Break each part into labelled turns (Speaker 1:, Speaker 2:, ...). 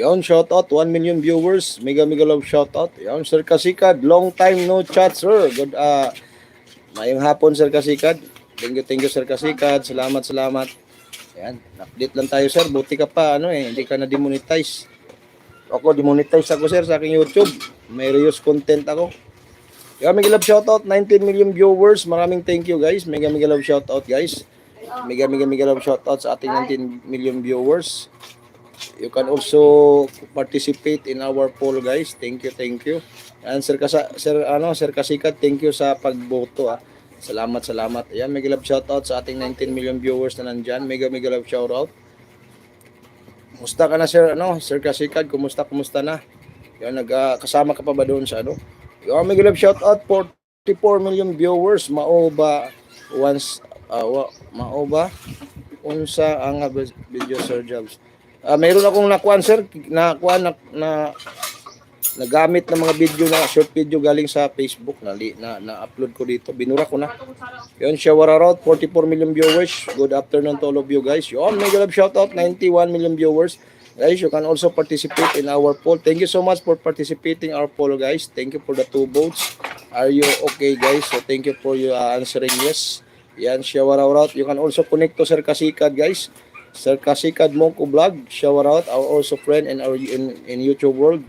Speaker 1: Yon, shoutout, 1 million viewers. Mega mega love shoutout. Yon, Sir Kasikad, long time no chat, sir. Good, ah, mayong hapon, Sir Kasikad. Thank you, thank you, Sir Kasikad. Salamat, salamat. Yan, update lang tayo, sir. Buti ka pa, ano eh, hindi ka na demonetize. Ako, demonetize ako, sir, sa aking YouTube. May reuse content ako. Yan, mega love shoutout, 19 million viewers. Maraming thank you, guys. Mega mega love shoutout, guys. Mega mega mega love shoutout sa ating 19 million viewers. You can also participate in our poll guys. Thank you, thank you. And Sir Kasa, Sir ano, Sir Kasikat, thank you sa pagboto ah. Salamat, salamat. Ayan, mega love shoutout sa ating 19 million viewers na nandyan. Mega mega love shoutout. Kumusta ka na Sir ano, Sir Kasikat? Kumusta, kumusta na? Yan, nag ah, kasama ka pa ba doon sa ano? Yung mega love shoutout 44 million viewers. Mao ba once uh, wa, mao ba unsa ang ah, video Sir Jobs? Ah, mayroon akong nakuan sir, nakuan na, na nagamit ng mga video na short video galing sa Facebook na na, na upload ko dito. Binura ko na. Yun, shower out 44 million viewers. Good afternoon to all of you guys. Yun, mega love shout out 91 million viewers. Guys, you can also participate in our poll. Thank you so much for participating our poll, guys. Thank you for the two votes. Are you okay, guys? So thank you for your uh, answering yes. Yan, shower out. You can also connect to Sir Kasikad, guys. Sir Kasikad Mongko Vlog, shower out our also friend in our in, in YouTube world.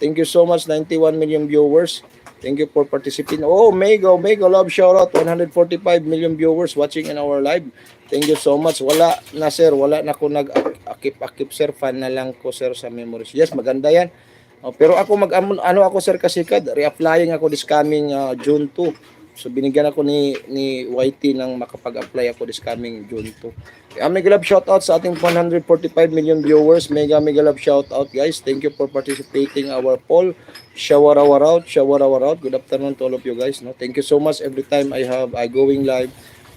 Speaker 1: Thank you so much 91 million viewers. Thank you for participating. Oh, mega mega love shout out 145 million viewers watching in our live. Thank you so much. Wala na sir, wala na ko nag-akip-akip sir, fan na lang ko sir sa memories. Yes, maganda yan. Oh, pero ako mag ano ako sir Kasikad, reapplying ako this coming uh, June 2. So binigyan ako ni ni YT ng makapag-apply ako this coming June 2. Kaya mega love shoutout sa ating 145 million viewers. Mega mega love shoutout guys. Thank you for participating our poll. Shower our out, shower our out. Good afternoon to all of you guys. No, thank you so much every time I have I going live.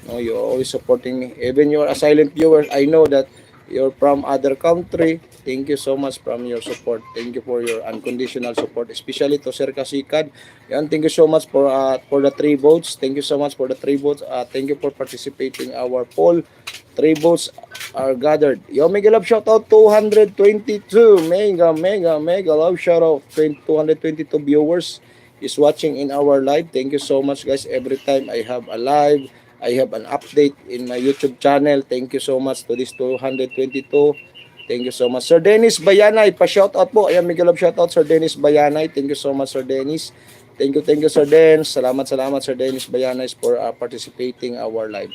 Speaker 1: No, you're always supporting me. Even you're a silent viewer, I know that you're from other country. Thank you so much from your support. Thank you for your unconditional support, especially to Sir Kasikad. Yan, thank you so much for uh, for the three votes. Thank you so much for the three votes. Uh, thank you for participating our poll. Three votes are gathered. Yo, mega love shout out 222. Mega, mega, mega love shout out 222 viewers is watching in our live. Thank you so much guys. Every time I have a live, I have an update in my YouTube channel. Thank you so much to this 222. Thank you so much. Sir Dennis Bayanay, pa-shout out po. Ayan, mega love shout out Sir Dennis Bayanay. Thank you so much Sir Dennis. Thank you, thank you Sir Dennis. Salamat, salamat Sir Dennis Bayanay for uh, participating our live.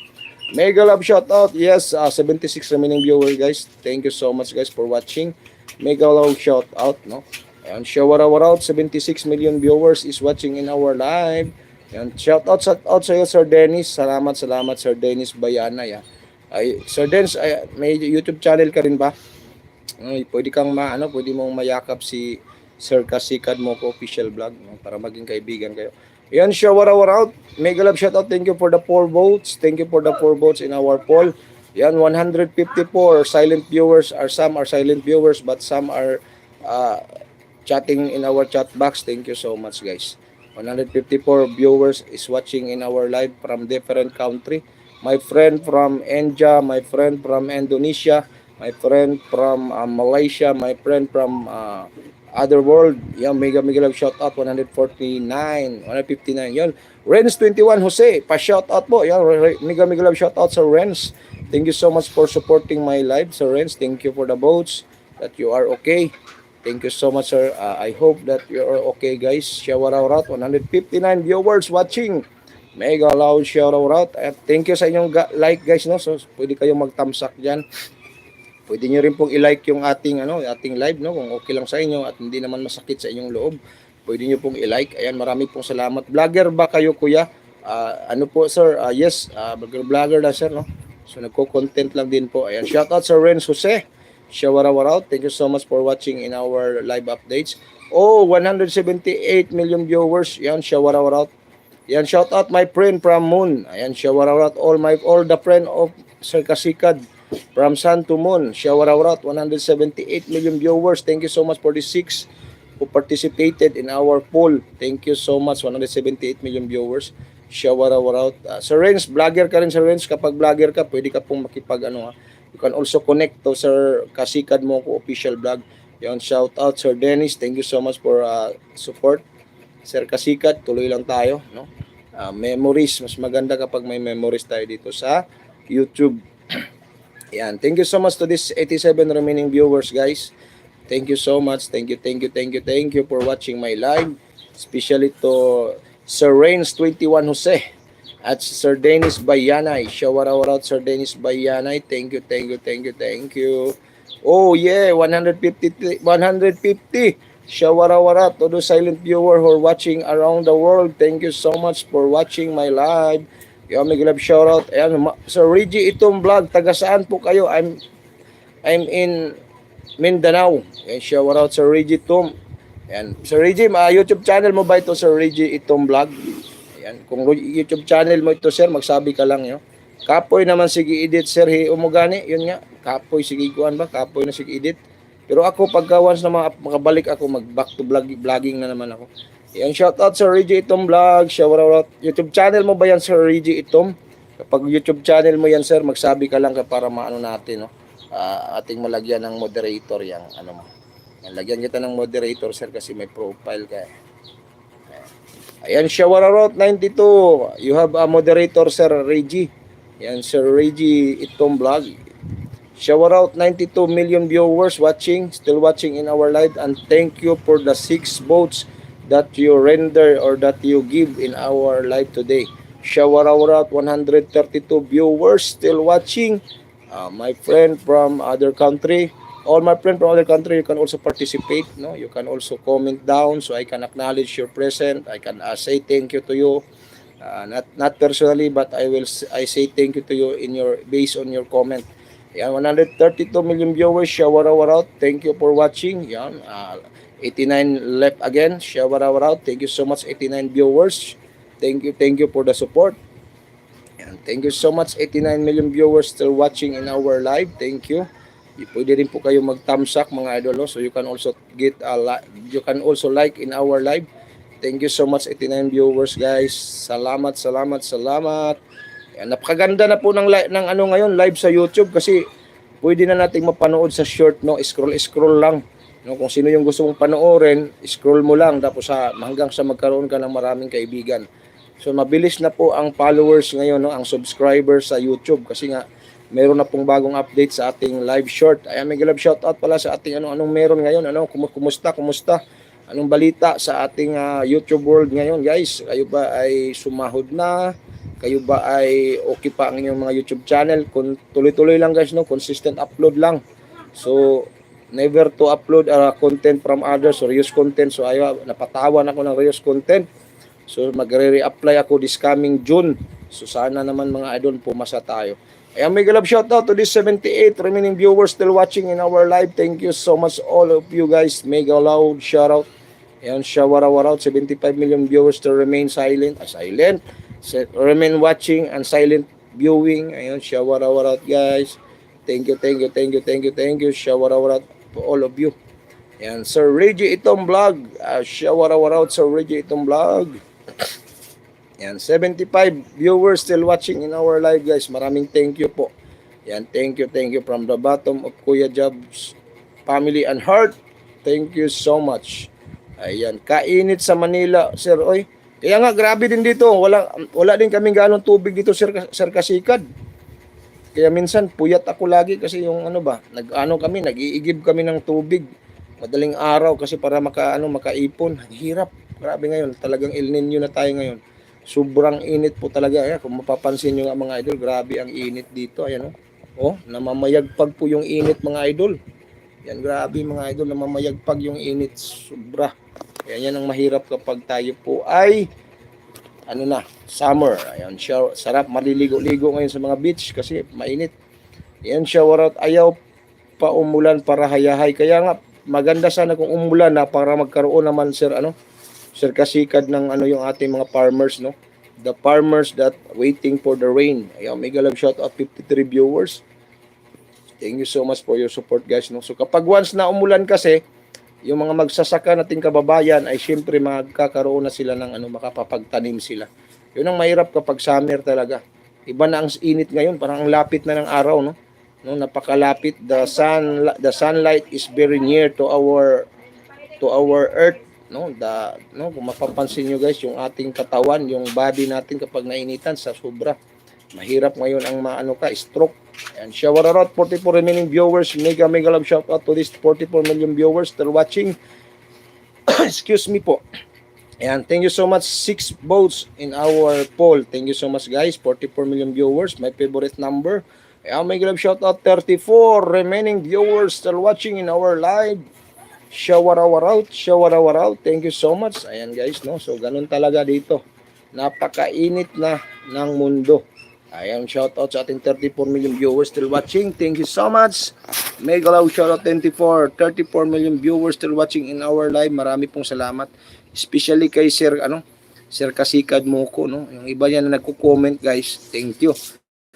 Speaker 1: Mega love shout out. Yes, uh, 76 remaining viewer guys. Thank you so much guys for watching. Mega love shout out, no? Ayan, shower our out. 76 million viewers is watching in our live. Ayan, shout out, shout out sa iyo Sir Dennis. Salamat, salamat Sir Dennis Bayanay. ah. Ay, Sir Dennis, ay, may YouTube channel ka rin ba? Ay, pwede kang ma, ano, pwede mong mayakap si Sir Kasikad mo ko official vlog para maging kaibigan kayo. Yan, shower our out. Mega love shout out. Thank you for the four votes. Thank you for the four votes in our poll. Yan, 154 silent viewers are some are silent viewers but some are uh, chatting in our chat box. Thank you so much, guys. 154 viewers is watching in our live from different country. My friend from India, my friend from Indonesia, my friend from uh, Malaysia, my friend from uh, other world. Yan, mega mega love shout out 149, 159. Yan. Renz 21 Jose, pa shout out po. Yan, mega mega love shout out sa Renz. Thank you so much for supporting my live, Sir Renz. Thank you for the votes that you are okay. Thank you so much, sir. Uh, I hope that you are okay, guys. Shower out 159 viewers watching. Mega loud shout out. At thank you sa inyong like, guys. No? So, pwede kayong mag-thumbs-up dyan. Pwede nyo rin pong i-like yung ating, ano, ating live, no? Kung okay lang sa inyo at hindi naman masakit sa inyong loob. Pwede nyo pong i-like. Ayan, marami pong salamat. Vlogger ba kayo, kuya? Ah, ano po, sir? Ah, yes, uh, vlogger na, sir, no? So, nagko-content lang din po. Ayan, shout out sa Renz Jose. Out. Thank you so much for watching in our live updates. Oh, 178 million viewers. Yan, out. Yan, shout out my friend from Moon. Ayan, out all my all the friend of Sir Kasikad from Sun to Moon. Out 178 million viewers. Thank you so much for the six who participated in our poll. Thank you so much 178 million viewers. Out. Uh, Sir Renz, vlogger ka rin Sir Renz. Kapag vlogger ka, pwede ka pong makipag ano ha. You can also connect to Sir Kasikad Moko official vlog. Yan, shout out Sir Dennis. Thank you so much for uh, support. Sir Kasikad, tuloy lang tayo, no? Ah, memories, mas maganda kapag may memories tayo dito sa YouTube. Yan, thank you so much to this 87 remaining viewers, guys. Thank you so much. Thank you, thank you, thank you, thank you for watching my live. Especially to Sir Reigns 21 Jose at Sir Dennis Bayanay. Shower out Sir Dennis Bayanay. Thank you, thank you, thank you, thank you. Oh yeah, 150 150. Shower out to the silent viewer who are watching around the world. Thank you so much for watching my live. Yo, may love shout out. Ayan, Sir Reggie, itong vlog, taga saan po kayo? I'm I'm in Mindanao. Ayan, shout out Sir Reggie Tom. Ayan, Sir Reggie, ma YouTube channel mo ba ito, Sir Reggie, itong vlog? Ayan, kung YouTube channel mo ito, sir, magsabi ka lang, yo. Kapoy naman sige edit, sir, hi umugani, yun nga. Kapoy sige kuan ba? Kapoy na sige edit. Pero ako, pagka once na makabalik ako, mag back to vlog, vlogging na naman ako. Ayan, shout out Sir Reggie Itom Vlog, shout out. YouTube channel mo ba yan, Sir Reggie Itom? Kapag YouTube channel mo yan, sir, magsabi ka lang para maano natin, no? Ah, ating malagyan ng moderator yang ano mo. Yan, lagyan kita ng moderator, sir, kasi may profile ka. Ayan, shower out 92. You have a moderator, Sir Reggie. Ayan, Sir Reggie itong vlog. Shower out 92 million viewers watching, still watching in our live. And thank you for the six votes that you render or that you give in our live today. Out 132 viewers still watching. Uh, my friend from other country, all my friend from other country, you can also participate. No, you can also comment down so I can acknowledge your present. I can uh, say thank you to you. Uh, not not personally, but I will I say thank you to you in your based on your comment. Yan, 132 million viewers, out. Thank you for watching. Yan, uh, 89 left again. Out. Thank you so much, 89 viewers. Thank you, thank you for the support. Yan, thank you so much, 89 million viewers still watching in our live. Thank you. Pwede rin po kayo mag-thumbsuck mga idol, no? so you can also get a li- you can also like in our live. Thank you so much 89 viewers guys. Salamat, salamat, salamat. Yan, napakaganda na po ng ng ano ngayon live sa YouTube kasi pwede na nating mapanood sa short no, scroll scroll lang. No, kung sino yung gusto mong panoorin, scroll mo lang tapos sa hanggang sa magkaroon ka ng maraming kaibigan. So mabilis na po ang followers ngayon, no, ang subscribers sa YouTube kasi nga meron na pong bagong update sa ating live short. Ayan, may love shout out pala sa ating ano anong meron ngayon, ano kumu- kumusta, kumusta? Anong balita sa ating ah, YouTube world ngayon, guys? Kayo ba ay sumahod na? Kayo ba ay okay pa ang inyong mga YouTube channel? Kung tuloy-tuloy lang guys, no, consistent upload lang. So never to upload uh, content from others or use content. So ayaw, napatawan ako ng reuse content. So magre-reapply ako this coming June. So sana naman mga idol pumasa tayo. Ayan, mega love shout out to this 78 remaining viewers still watching in our live. Thank you so much all of you guys. Mega loud shout out. Ayan, shower out 75 million viewers still remain silent. Ah, silent. Remain watching and silent viewing. Ayan, shower out guys. Thank you, thank you, thank you, thank you, thank you. Shower out to all of you. Ayan, Sir Reggie itong vlog. Uh, shower out Sir Reggie itong vlog. Yan, 75 viewers still watching in our live guys. Maraming thank you po. Yan, thank you, thank you from the bottom of Kuya Jobs family and heart. Thank you so much. Ayan, kainit sa Manila, sir. Oy, kaya nga grabe din dito. Wala wala din kaming ganong tubig dito, sir, sir Kasikad. Kaya minsan puyat ako lagi kasi yung ano ba, nag-ano kami, nag-iigib kami ng tubig. Madaling araw kasi para maka ano makaipon. Hirap. Grabe ngayon, talagang El Nino na tayo ngayon. Sobrang init po talaga. Ayan, kung mapapansin nyo nga mga idol, grabe ang init dito. Ayan o. Oh, namamayagpag po yung init mga idol. Yan, grabe mga idol, namamayagpag yung init. Sobra. Kaya yan ang mahirap kapag tayo po ay ano na, summer. Ayan, shower, sarap maliligo-ligo ngayon sa mga beach kasi mainit. Ayan, shower out. Ayaw pa umulan para hayahay. Kaya nga, maganda sana kung umulan na para magkaroon naman, sir, ano, sir kasikad ng ano yung ating mga farmers, no? The farmers that waiting for the rain. Ayan, mega love shout out 53 viewers. Thank you so much for your support, guys, no? So, kapag once na umulan kasi, yung mga magsasaka nating kababayan ay siyempre magkakaroon na sila ng ano makapapagtanim sila. Yun ang mahirap kapag summer talaga. Iba na ang init ngayon, parang ang lapit na ng araw, no? no napakalapit the sun the sunlight is very near to our to our earth no the no kung mapapansin nyo guys yung ating katawan yung body natin kapag nainitan sa sobra mahirap ngayon ang maano ka stroke and shower out 44 remaining viewers mega mega love shout out to this 44 million viewers still watching excuse me po and thank you so much six votes in our poll thank you so much guys 44 million viewers my favorite number Ayan, may love shout out 34 remaining viewers still watching in our live shower hour out, shower hour out. Thank you so much. Ayan guys, no. So ganun talaga dito. Napakainit na ng mundo. Ayan, shout out sa ating 34 million viewers still watching. Thank you so much. Mega shout out 24, 34 million viewers still watching in our live. Marami pong salamat. Especially kay Sir ano, Sir Kasikad Moko, no. Yung iba niya na nagko-comment, guys. Thank you.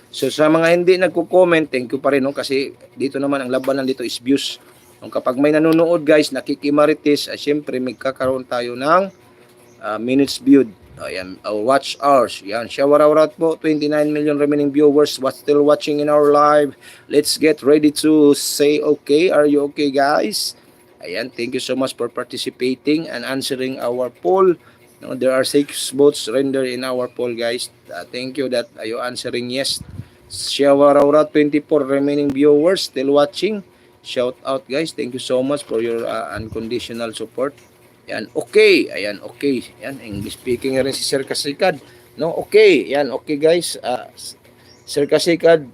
Speaker 1: So sa mga hindi nagko-comment, thank you pa rin no kasi dito naman ang labanan dito is views. Nung kapag may nanonood guys, nakikimarites, ay syempre magkakaroon tayo ng ah, minutes viewed. Ayan, uh, watch hours. Yan, shower out po. 29 million remaining viewers was still watching in our live. Let's get ready to say okay. Are you okay guys? Ayan, thank you so much for participating and answering our poll. No, there are six votes rendered in our poll guys. Uh, thank you that are you answering yes. Shower out 24 remaining viewers still watching. Shout out guys. Thank you so much for your uh, unconditional support. Yan, okay. Ayan, okay. Yan, English speaking rin si Sir Kasikad. No, okay. Yan, okay guys. Uh, Sir Kasikad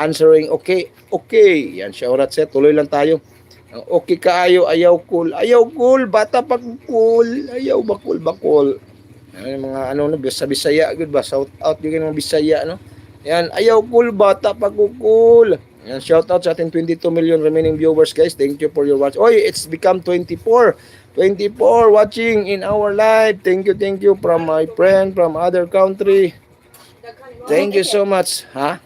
Speaker 1: answering okay. Okay. Yan, shout out sir. Tuloy lang tayo. Okay kaayo, ayaw cool. Ayaw cool, bata pa cool. Ayaw bakul bakul. Yung mga ano no, sa Bisaya good ba? Shout out yung mga Bisaya no. Yan, ayaw cool, bata pa cool. Yan, shout out sa ating 22 million remaining viewers guys. Thank you for your watch. Oy, it's become 24. 24 watching in our live. Thank you, thank you from my friend from other country. Thank you so much. Ha?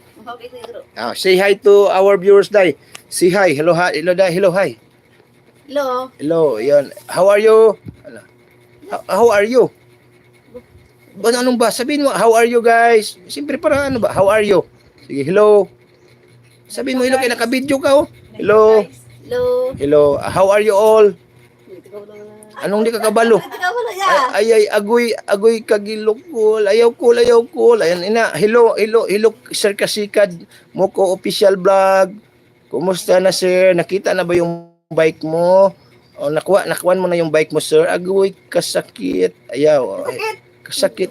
Speaker 1: Ah, say hi to our viewers, Dai. Say hi. Hello, hi. Hello, Dai. Hello, hi.
Speaker 2: Hello.
Speaker 1: Hello, yan. How are you? How, how are you? Ba, anong ba? Sabihin mo, how are you guys? Siyempre para ano ba? How are you? Sige, hello. Sabihin mo, hello, kaya naka-video ka, oh. Hello.
Speaker 2: Hello.
Speaker 1: Hello. How are you all? Anong di ka kabalo? Ay, ay, agoy, agoy kagilukol. Ayaw cool, ayaw cool. Ayan, ina. Hello, hello, hello, Sir Kasikad. Moko official vlog. Kumusta na, sir? Nakita na ba yung bike mo? O, nakuha, nakuha mo na yung bike mo, sir. Agoy, kasakit. Ayaw. ay, kasakit.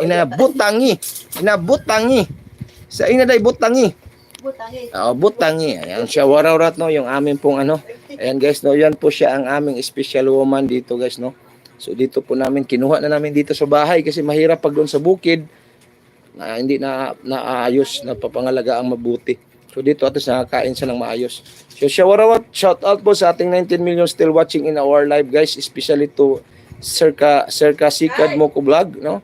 Speaker 1: Ina, butangi. Ina, butangi. Sa ina day, butangi.
Speaker 2: Butangi.
Speaker 1: Oh, butangi. Ayan siya, warawrat no, yung amin pong ano. Ayan guys, no, yan po siya ang aming special woman dito guys, no. So dito po namin, kinuha na namin dito sa bahay kasi mahirap pag doon sa bukid na hindi na naayos na papangalaga ang mabuti. So dito at least nakakain siya ng maayos. So out, shout out po sa ating 19 million still watching in our live guys, especially to Sir Ka, Sir Kasikad Moko Vlog, no?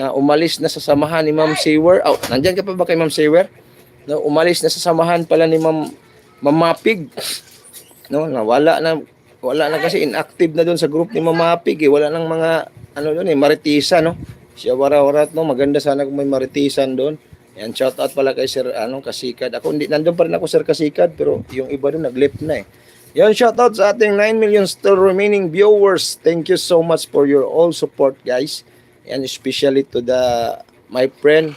Speaker 1: Na umalis na sa samahan ni Ma'am Sawer. Oh, nandiyan ka pa ba kay Ma'am Sawer? No, umalis na sa samahan pala ni Ma'am Mamapig. No, nawala na wala na kasi inactive na doon sa group ni Mamapig eh. Wala nang mga ano doon eh, Maritisa no. Siya wara-warat no, maganda sana kung may Maritisan doon. Yan, shout out pala kay Sir ano, Kasikad. Ako hindi nandoon pa rin ako Sir Kasikad pero yung iba doon nag-left na eh. Yan, shout out sa ating 9 million still remaining viewers. Thank you so much for your all support guys. And especially to the my friend,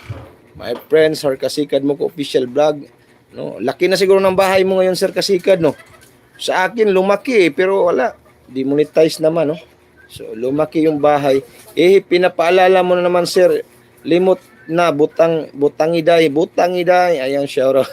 Speaker 1: my friend Sir Kasikad mo ko official vlog. No, laki na siguro ng bahay mo ngayon Sir Kasikad no. Sa akin lumaki pero wala. Demonetize naman no. So lumaki yung bahay. Eh pinapaalala mo na naman Sir, limot na butang butangiday, butangiday. Ayan shout out.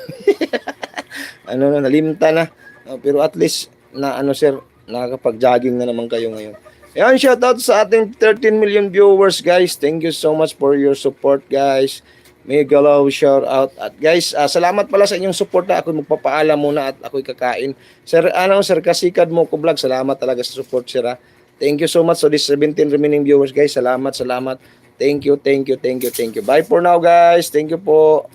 Speaker 1: ano na nalimta na. No, pero at least na ano Sir, nakakapag-jogging na naman kayo ngayon. Ayan, shoutout sa ating 13 million viewers, guys. Thank you so much for your support, guys. Mega love shout out. At guys, ah, salamat pala sa inyong support na ako magpapaalam muna at ako'y kakain. Sir, ano, Sir Kasikad mo ko vlog. Salamat talaga sa support, sir. ah. Thank you so much so this 17 remaining viewers, guys. Salamat, salamat. Thank you, thank you, thank you, thank you. Bye for now, guys. Thank you po.